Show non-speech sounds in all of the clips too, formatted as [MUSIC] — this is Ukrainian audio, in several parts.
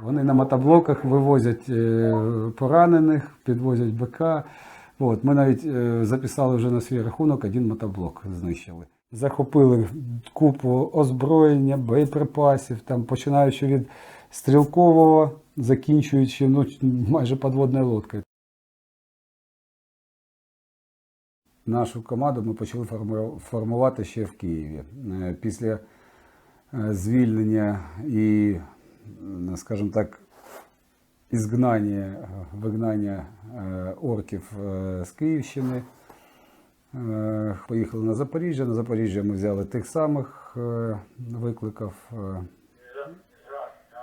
Вони на мотоблоках вивозять е, поранених, підвозять БК. От, ми навіть е, записали вже на свій рахунок один мотоблок знищили. Захопили купу озброєння, боєприпасів, там, починаючи від стрілкового, закінчуючи ну, майже подводною лодкою. Нашу команду ми почали формувати ще в Києві. Е, Після звільнення і, скажімо так, ізгнання, е, вигнання е, орків е, з Київщини. Е, Поїхали на Запоріжжя. На Запоріжжя ми взяли тих самих е, викликів. е,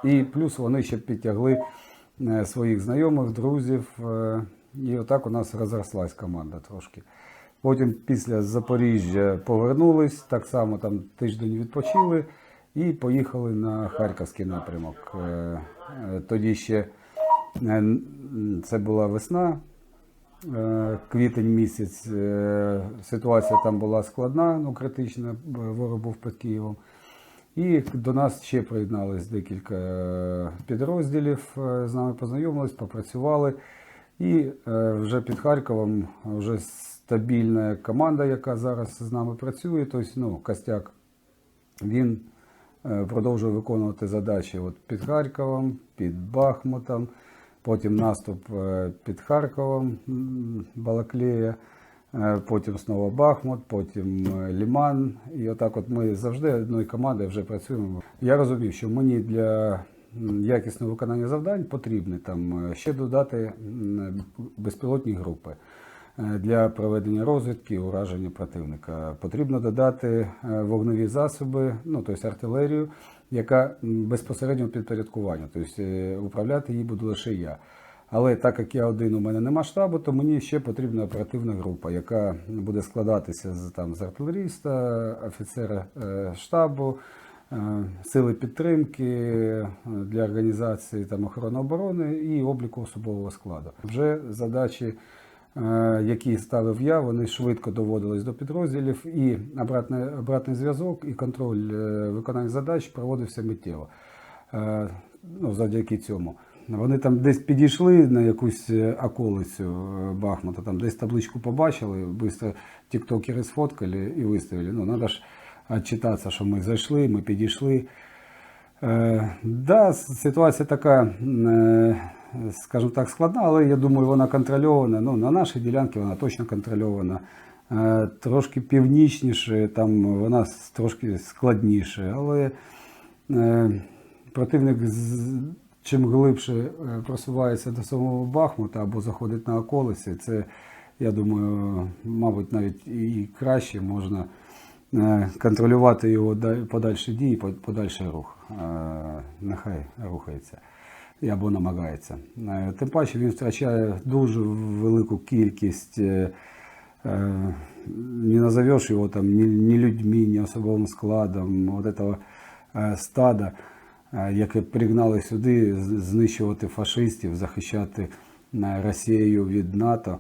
І плюс вони ще підтягли е, своїх знайомих, друзів. е, І отак у нас розрослась команда трошки. Потім після Запоріжжя повернулись, так само там тиждень відпочили і поїхали на Харківський напрямок. Е, е, Тоді ще е, це була весна, квітень місяць. Ситуація там була складна, ну критична, ворог був під Києвом. І до нас ще приєдналось декілька підрозділів, з нами познайомились, попрацювали. І вже під Харковом вже стабільна команда, яка зараз з нами працює. Тобто, ну, Костяк, він е, продовжує виконувати задачі от під Харковом, під Бахмутом, потім наступ е, під Харковом, Балаклея, е, потім знову Бахмут, потім Ліман. І отак от ми завжди одною командою вже працюємо. Я розумів, що мені для якісного виконання завдань потрібно там ще додати безпілотні групи. Е, Для проведення розвідки, ураження противника потрібно додати е, вогневі засоби, ну тобто артилерію, яка безпосередньо підпорядкування, тобто управляти її буду лише я. Але так як я один у мене нема штабу, то мені ще потрібна оперативна група, яка буде складатися з там з артилеріста, офіцера штабу, сили підтримки для організації там охорони оборони і обліку особового складу. Вже задачі які ставив я, вони швидко доводились до підрозділів, і обратний, обратний зв'язок і контроль е, виконання задач проводився миттєво. Е, Ну, завдяки цьому. Вони там десь підійшли на якусь е, околицю е, Бахмута, там десь табличку побачили, швидко тіктокери сфоткали і виставили. Ну, треба ж відчитатися, що ми зайшли, ми підійшли. Е, да, ситуація така, е, скажімо так, складна, але я думаю, вона контрольована. Ну, на нашій ділянці вона точно контрольована. Е, Трошки північніше, там вона трошки складніше, але е, противник чим глибше е, просувається до самого Бахмута або заходить на околиці, це, я думаю, мабуть, навіть і краще можна контролювати його подальші дії, подальший рух. Нехай рухається або намагається. Е, Тим паче він втрачає дуже велику кількість. е, е, Не назовешь его там ни людьми, ні особовим складом, вот этого стада, яке пригнали сюди знищувати фашистів, захищати Росію від НАТО.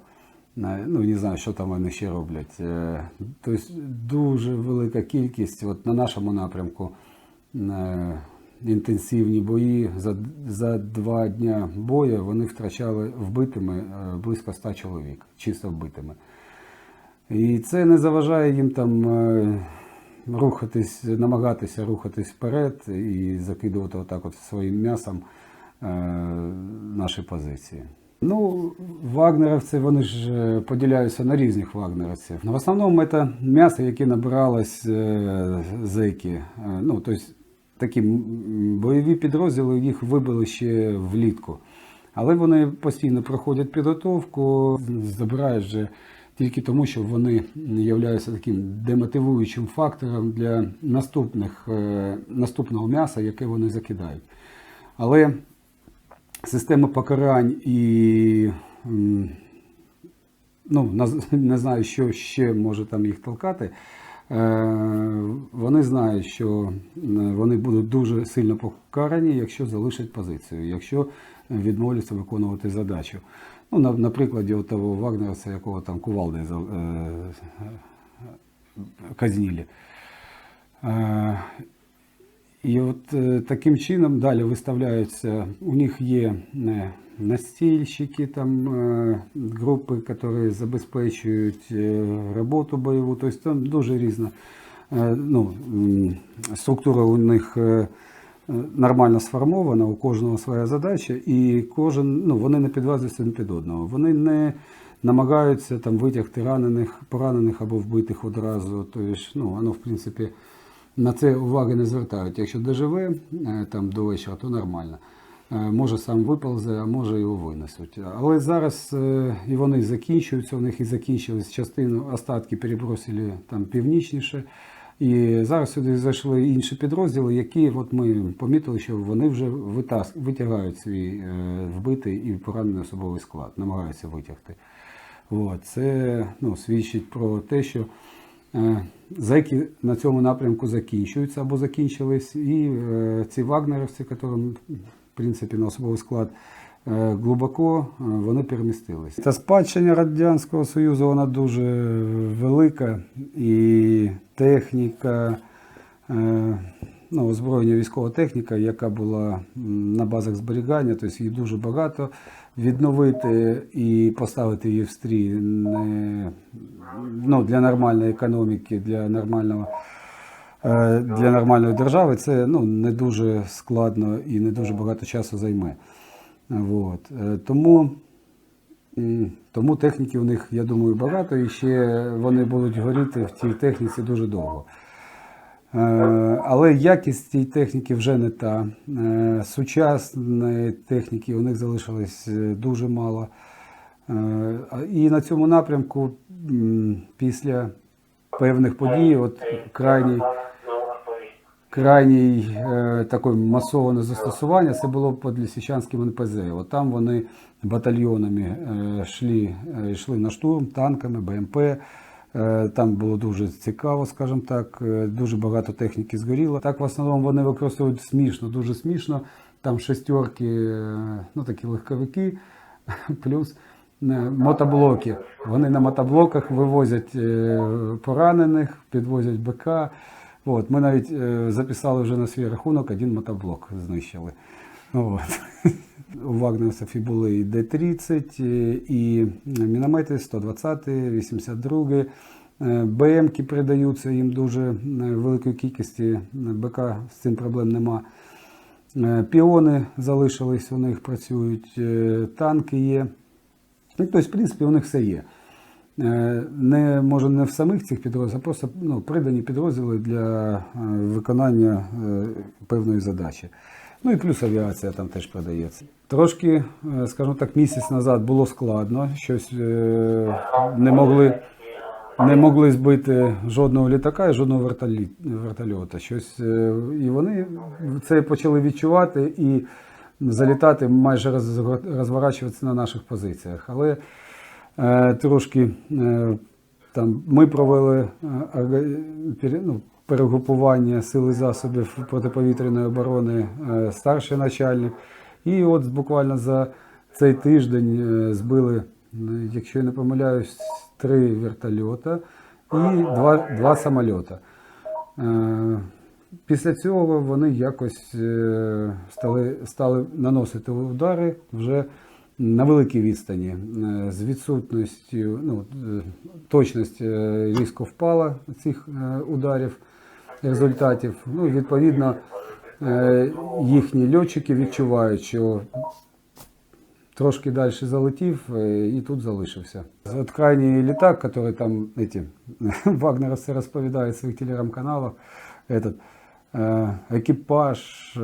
Ну, не знаю, що там вони ще роблять. Тобто дуже велика кількість от на нашому напрямку інтенсивні бої. За, за два дня бою вони втрачали вбитими е, близько ста чоловік, чисто вбитими. І це не заважає їм там е, рухатись, намагатися рухатись вперед і закидувати отак от своїм м'ясом е, наші позиції. Ну, вагнеровці вони ж поділяються на різних вагнеровців. Ну, В основному це м'ясо, яке набиралось зеки. Ну, тобто такі бойові підрозділи їх вибили ще влітку. Але вони постійно проходять підготовку, забирають вже тільки тому, що вони являються таким демотивуючим фактором для наступних, е, наступного м'яса, яке вони закидають. Але система покарань і ну, [LAUGHS] не знаю, що ще може там їх толкати. Е, Вони знають, що е, вони будуть дуже сильно покарані, якщо залишать позицію, якщо відмовляться виконувати задачу. Ну, на, на прикладі того Вагнерса, якого там кувалди е, казнили. Е, І от е, таким чином далі виставляються, у них є настільщики, там, е, групи, які забезпечують е, роботу бойову, тобто там дуже різна е, ну, структура у них нормально сформована, у кожного своя задача, і кожен, ну, вони не підв'язуються один під одного. Вони не намагаються там витягти ранених, поранених або вбитих одразу. Тобто, ну, воно, в принципі, на це уваги не звертають. Якщо доживе там до вечора, то нормально. Е, Може сам виползе, а може його винесуть. Але зараз е, і вони закінчуються, у них і закінчились частину, остатки перебросили там північніше. І зараз сюди зайшли інші підрозділи, які от ми помітили, що вони вже витягають свій е, вбитий і поранений особовий склад, намагаються витягти. От, це ну, свідчить про те, що зеки на цьому напрямку закінчуються або закінчились, і ці вагнерівці, яким, принципі, на особовий склад е, глибоко, е, вони перемістились. Та спадщина Радянського Союзу вона дуже велика, і техніка, е, ну, озброєння військова техніка, яка була на базах зберігання, тобто її дуже багато. Відновити і поставити її в стрій не, ну, для нормальної економіки, для нормального для нормальної держави це ну, не дуже складно і не дуже багато часу займе. От. Е, Тому, тому техніки у них, я думаю, багато, і ще вони будуть горіти в цій техніці дуже довго. Е, Але якість цієї техніки вже не та. Е, Сучасної техніки у них залишилось е, дуже мало. Е, І на цьому напрямку після певних подій, от крайній, крайній е, такий масоване застосування, це було під Лисичанським НПЗ. От там вони батальйонами е, йшли, е, йшли на штурм танками, БМП. Е, Там було дуже цікаво, скажімо так. Е, Дуже багато техніки згоріло. Так в основному вони використовують смішно, дуже смішно. Там шестерки, ну такі легковики, [LAUGHS] плюс мотоблоки. Вони на мотоблоках вивозять поранених, підвозять БК. От, ми навіть е, записали вже на свій рахунок, один мотоблок знищили. От. [LAUGHS] У вагнерівців і були і Д-30, і- і міномети 120, 82, е, БМки передаються їм дуже е, великої кількості, БК з цим проблем нема. Е, Піони залишились, у них працюють, е, танки є. Ну, тобто, в принципі, у них все є. Е, Не може не в самих цих підрозділах, а просто ну, придані підрозділи для е, виконання е, певної задачі. Ну і плюс авіація там теж продається. Трошки, скажімо так, місяць назад було складно, щось не могли, не могли збити жодного літака і жодного вертольота. Щось, і вони це почали відчувати і залітати, майже роз- розворачуватися на наших позиціях. Але трошки е, там ми провели е, ну, перегрупування сил і засобів протиповітряної оборони, е, старший начальник. І от буквально за цей тиждень е, збили, е, якщо я не помиляюсь, три вертольота і два, два самольота. Е, Після цього вони якось е, стали, стали наносити удари вже на великій відстані. Е, З відсутністю, ну, е, точність е, різко впала цих ударів, результатів. Ну, відповідно, їхні льотчики відчувають, що трошки далі залетів і тут залишився. От крайній літак, який там эти, [LAUGHS] вагнеровці розповідають в своїх телеграм-каналах, этот, екіпаж е,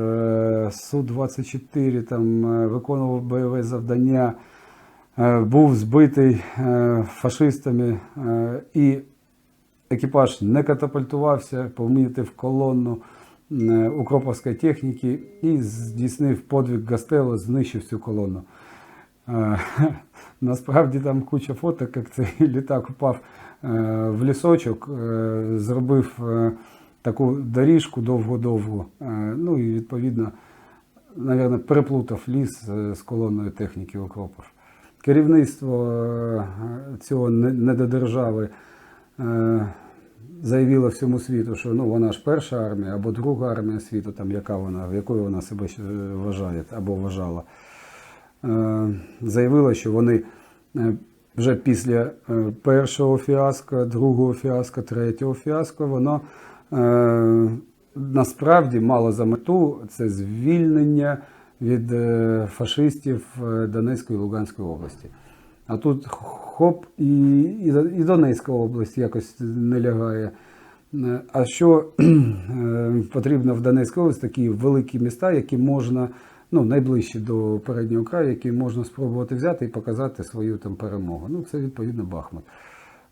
Су-24 там е, виконував бойове завдання, е, був збитий е, фашистами е, і екіпаж не катапультувався, помітив колонну е, укроповської техніки і здійснив подвиг Гастелло, знищив цю колону. Е, [LAUGHS] Насправді там куча фоток, як цей [LAUGHS] літак упав е, в лісочок, е, зробив е, таку доріжку довго-довго. е, Ну і відповідно, напевно, переплутав ліс е, з колонною техніки укропів. Керівництво е, цього недодержави заявила всьому світу, що ну вона ж перша армія або друга армія світу, там яка вона, якою вона себе вважає або вважала. Заявила, що вони вже після першого фіаско, другого фіаско, третього фіаско, воно е, насправді мало за мету це звільнення від е, фашистів е, Донецької і Луганської області. А тут хоп, і, і, Донецька область якось не лягає. Е, А що е, потрібно в Донецькій області, такі великі міста, які можна, ну, найближчі до переднього краю, які можна спробувати взяти і показати свою там перемогу. Ну, це відповідно Бахмут.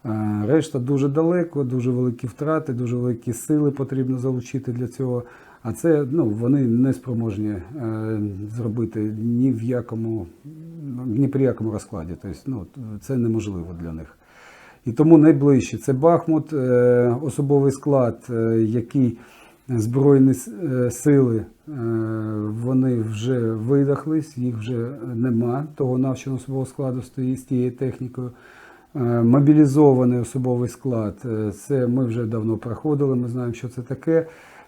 Е, Решта дуже далеко, дуже великі втрати, дуже великі сили потрібно залучити для цього. А це ну, вони не спроможні е, зробити ні в якому, ні при якому розкладі. Тобто, ну, це неможливо для них. І тому найближче це Бахмут, е, особовий склад, який Збройні сили, вони вже видахлись, їх вже нема, того навченого особового складу з тією технікою. Е, Мобілізований особовий склад, е, це ми вже давно проходили, ми знаємо, що це таке. Е,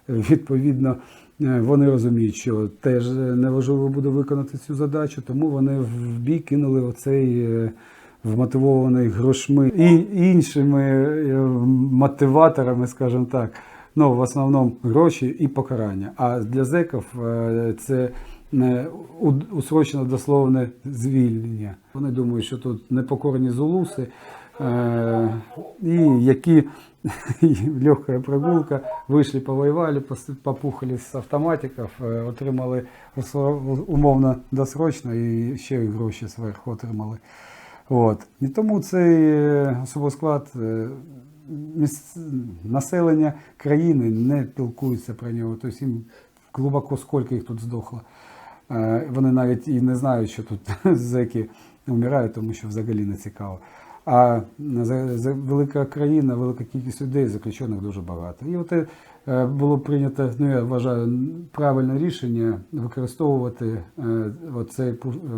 Відповідно, вони розуміють, що теж неважливо буде виконати цю задачу, тому вони в бій кинули оцей вмотивований грошми і іншими мотиваторами, скажімо так. Ну, в основному гроші і покарання. А для зеків це не дословне звільнення. Вони думають, що тут непокорні зулуси, е, і які [LAUGHS] легка прогулка, вийшли, повоювали, попухали з автоматиків, е, отримали умовно досрочно і ще гроші зверху отримали. От. І тому цей е, особовий склад е, населення країни не пілкується про нього. Тобто їм глибоко скільки їх тут здохло. Е, Вони навіть і не знають, що тут [LAUGHS] зеки вмирають, тому що взагалі не цікаво. А за велика країна, велика кількість людей, заключених дуже багато. І от е, було прийнято, ну я вважаю, правильне рішення використовувати е, оце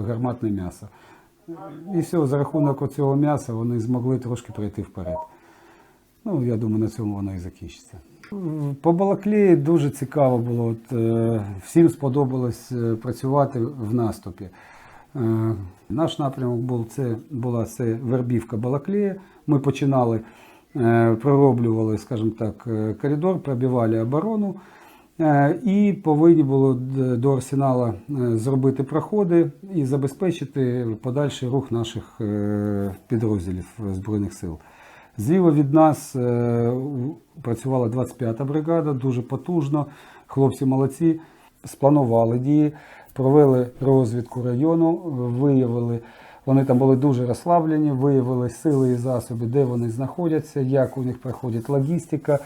гарматне м'ясо. І все, за рахунок цього м'яса вони змогли трошки пройти вперед. Ну, я думаю, на цьому воно і закінчиться. По Балаклії дуже цікаво було. От, е, всім сподобалось е, працювати в наступі. Е, наш напрямок був це, була це вербівка Балаклії. Ми починали, пророблювали, скажімо так, коридор, пробивали оборону. І повинні було до арсенала зробити проходи і забезпечити подальший рух наших підрозділів Збройних сил. Зліва від нас е, працювала 25-та бригада, дуже потужно. Хлопці молодці, спланували дії, провели розвідку району, виявили, вони там були дуже розслаблені, виявили сили і засоби, де вони знаходяться, як у них проходить логістика,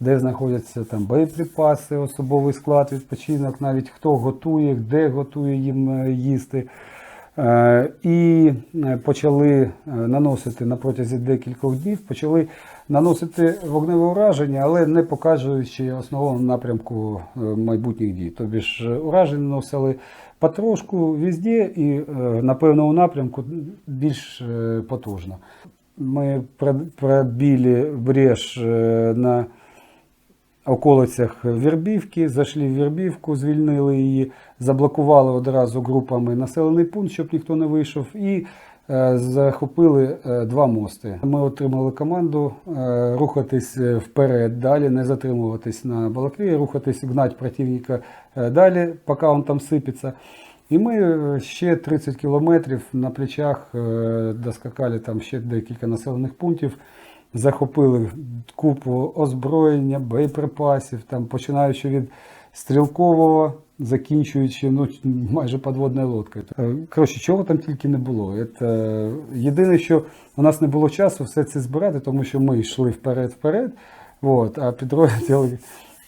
де знаходяться там боєприпаси, особовий склад, відпочинок, навіть хто готує, де готує їм е, їсти. Е, І е, почали е, наносити на протязі декількох днів, почали наносити вогневе ураження, але не показуючи основного напрямку майбутніх дій. Тобі ж ураження наносили потрошку везде і на певному напрямку більш потужно. Ми проб- пробили брешь на околицях Вербівки, зайшли в Вербівку, звільнили її, заблокували одразу групами населений пункт, щоб ніхто не вийшов, і е, захопили е, два мости. Ми отримали команду е, рухатись вперед, далі, не затримуватись на Балаклії, рухатись, гнать противника далі, поки він там сипеться. І ми ще 30 кілометрів на плечах доскакали там ще декілька населених пунктів захопили купу озброєння, боєприпасів, там, починаючи від стрілкового, закінчуючи ну, майже подводною лодкою. Е, Коротше, чого там тільки не було. Це, єдине, що у нас не було часу все це збирати, тому що ми йшли вперед-вперед, от, а підрозділи,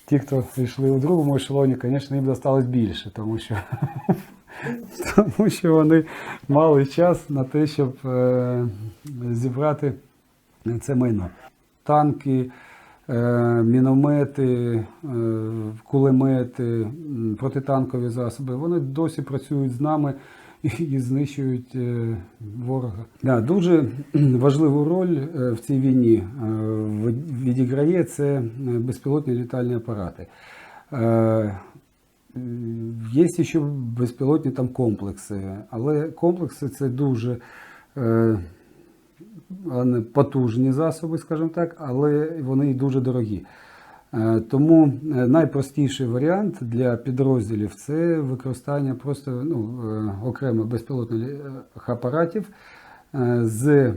ті, хто йшли у другому ешелоні, звісно, їм досталось більше, тому що, [LAUGHS] тому що вони мали час на те, щоб е, зібрати це майно. Танки, е, міномети, е, кулемети, протитанкові засоби. Вони досі працюють з нами. і, знищують е, ворога. Дуже важливу роль в цій війні відіграє це безпілотні літальні апарати. Є ще безпілотні там комплекси, але комплекси це дуже потужні засоби, скажімо так, але вони і дуже дорогі. Е, Тому е, найпростіший варіант для підрозділів це використання просто ну, е, окремо безпілотних апаратів з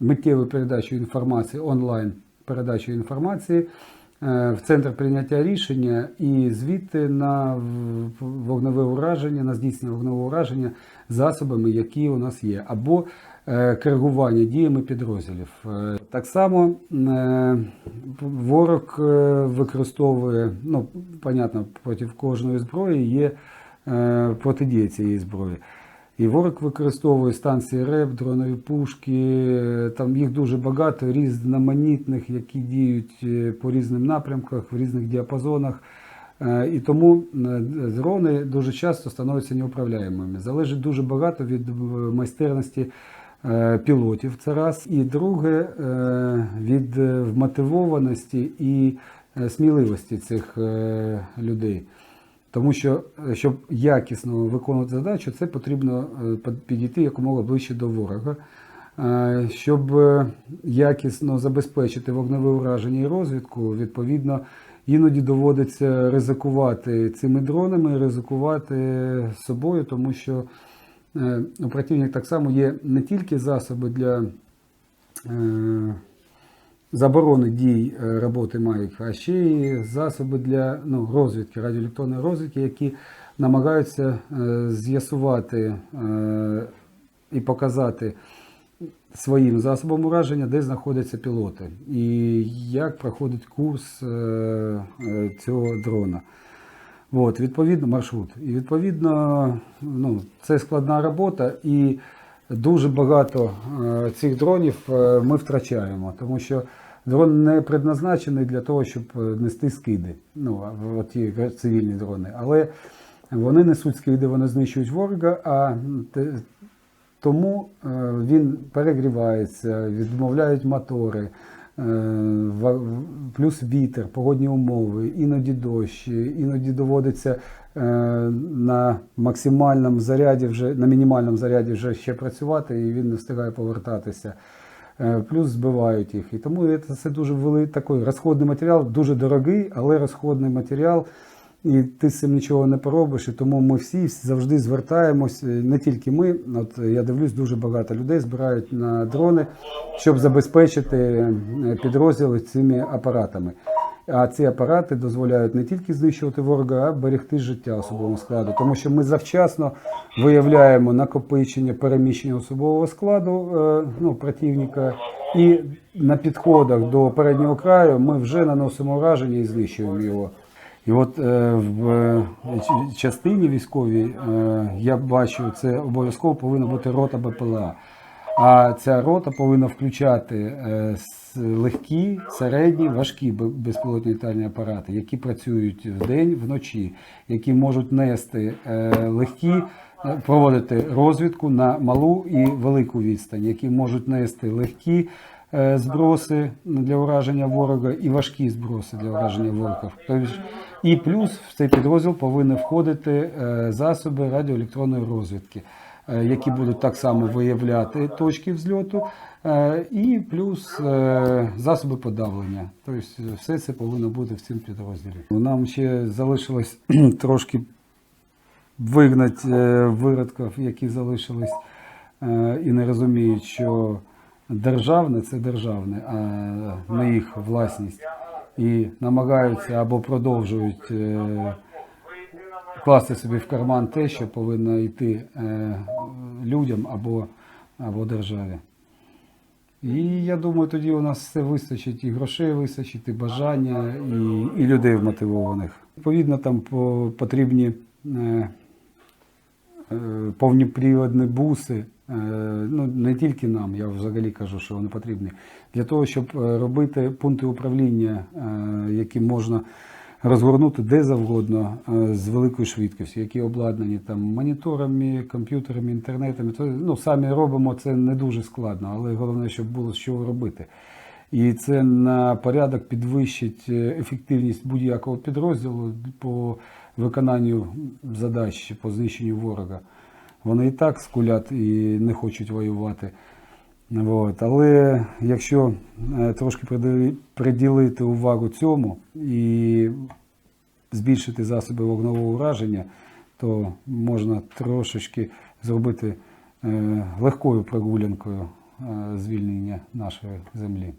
миттєвою передачею інформації, онлайн передачею інформації в центр прийняття рішення і звідти на вогневе ураження, на здійснення вогневого ураження засобами, які у нас є, або е, коригування діями підрозділів. Е, Так само е, ворог використовує, ну, понятно, проти кожної зброї є протидія цієї зброї. І ворог використовує станції РЕП, дронові пушки, там їх дуже багато, різноманітних, які діють по різним напрямках, в різних діапазонах. І тому дрони дуже часто становляться неуправляємими. Залежить дуже багато від майстерності пілотів. Це раз. І друге е, від е, вмотивованості і е, сміливості цих е, людей. Тому що, е, щоб якісно виконувати задачу, це потрібно е, підійти якомога ближче до ворога. Е, Щоб е, якісно забезпечити вогневе ураження і розвідку, відповідно, іноді доводиться ризикувати цими дронами, ризикувати собою, тому що е, у противника так само є не тільки засоби для е, заборони дій е, роботи мають, а ще й засоби для ну, розвідки, радіоелектронної розвідки, які намагаються е, з'ясувати е, і показати своїм засобом ураження, де знаходяться пілоти, і як проходить курс е, е, цього дрона. От, відповідно, маршрут. І відповідно, ну, це складна робота, і дуже багато е, цих дронів е, ми втрачаємо, тому що дрон не предназначений для того, щоб е, нести скиди. Ну, ті цивільні дрони. Але вони несуть скиди, вони знищують ворога, а тому він перегрівається, відмовляють мотори, плюс вітер, погодні умови, іноді дощ, іноді доводиться е, на максимальному заряді, вже на мінімальному заряді вже ще працювати, і він не встигає повертатися. Е, Плюс збивають їх. І тому це дуже великий такий розходний матеріал, дуже дорогий, але розходний матеріал. І ти з цим нічого не поробиш. І тому ми всі завжди звертаємось, е, не тільки ми. От я дивлюсь, дуже багато людей збирають на дрони, щоб забезпечити е, підрозділи цими апаратами. А ці апарати дозволяють не тільки знищувати ворога, а берегти життя особового складу, тому що ми завчасно виявляємо накопичення, переміщення особового складу е, ну, противника, і на підходах до переднього краю ми вже наносимо враження і знищуємо його. І от е, в е, частині військовій е, я бачу, це обов'язково повинна бути рота БПЛА. А ця рота повинна включати е, легкі, середні, важкі безпілотні літальні апарати, які працюють вдень, вночі, які можуть нести е, легкі, е, проводити розвідку на малу і велику відстань, які можуть нести легкі зброси для ураження ворога і важкі зброси для ураження ворога. Тобто, і плюс в цей підрозділ повинні входити е, засоби радіоелектронної розвідки, е, які будуть так само виявляти точки взльоту, е, і плюс е, засоби подавлення. Тобто все це повинно бути в цьому підрозділі. Нам ще залишилось [CLEARS THROAT] трошки вигнати е, виродків, які залишились е, і не розуміють, що державне це державне, а не їх власність. І намагаються або продовжують е, класти собі в карман те, що повинно йти е, людям або, або державі. І я думаю, тоді у нас все вистачить, і грошей вистачить, і бажання, і, і людей вмотивованих. Відповідно, там по, потрібні е, повноприводні буси. е, Ну, не тільки нам, я взагалі кажу, що вони потрібні. Для того, щоб е, робити пункти управління, е, які можна розгорнути де завгодно е, з великою швидкістю, які обладнані там моніторами, комп'ютерами, інтернетами. То, ну, самі робимо це не дуже складно, але головне, щоб було з чого робити. І це на порядок підвищить е, ефективність будь-якого підрозділу по виконанню задач по знищенню ворога. Вони і так скулять і не хочуть воювати. От. Але якщо е, трошки приділити увагу цьому і збільшити засоби вогневого ураження, то можна трошечки зробити е, легкою прогулянкою е, звільнення нашої землі.